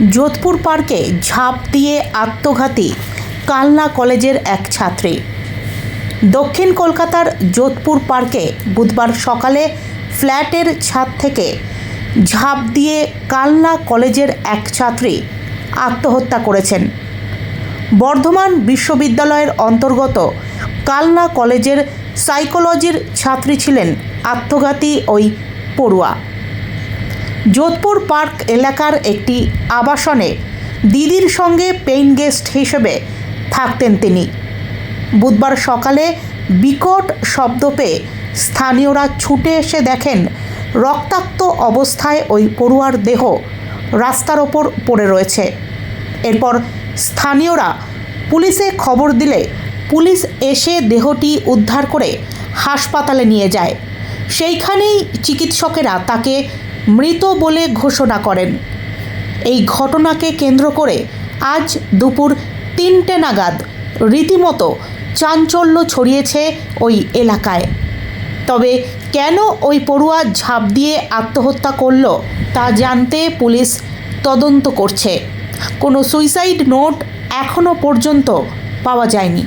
যোধপুর পার্কে ঝাঁপ দিয়ে আত্মঘাতী কালনা কলেজের এক ছাত্রী। দক্ষিণ কলকাতার যোধপুর পার্কে বুধবার সকালে ফ্ল্যাটের ছাদ থেকে ঝাঁপ দিয়ে কালনা কলেজের এক ছাত্রী আত্মহত্যা করেছেন। বর্ধমান বিশ্ববিদ্যালয়ের অন্তর্গত কালনা কলেজের সাইকোলজির ছাত্রী ছিলেন আত্মঘাতী ওই পড়ুয়া। যোধপুর পার্ক এলাকার একটি আবাসনে দিদির সঙ্গে পেইন গেস্ট হিসেবে থাকতেন তিনি। বুধবার সকালে বিকট শব্দ পেয়ে স্থানীয়রা ছুটে এসে দেখেন, রক্তাক্ত অবস্থায় ওই পড়ুয়ার দেহ রাস্তার ওপর পড়ে রয়েছে। এরপর স্থানীয়রা পুলিশে খবর দিলে পুলিশ এসে দেহটি উদ্ধার করে হাসপাতালে নিয়ে যায়। সেইখানেই চিকিৎসকেরা তাকে মৃত বলে ঘোষণা করেন। এই ঘটনাকে কেন্দ্র করে আজ দুপুর তিনটে নাগাদ রীতিমতো চাঞ্চল্য ছড়িয়েছে ওই এলাকায়। তবে কেন ওই পড়ুয়া ঝাঁপ দিয়ে আত্মহত্যা করল তা জানতে পুলিশ তদন্ত করছে। কোনো সুইসাইড নোট এখনও পর্যন্ত পাওয়া যায়নি।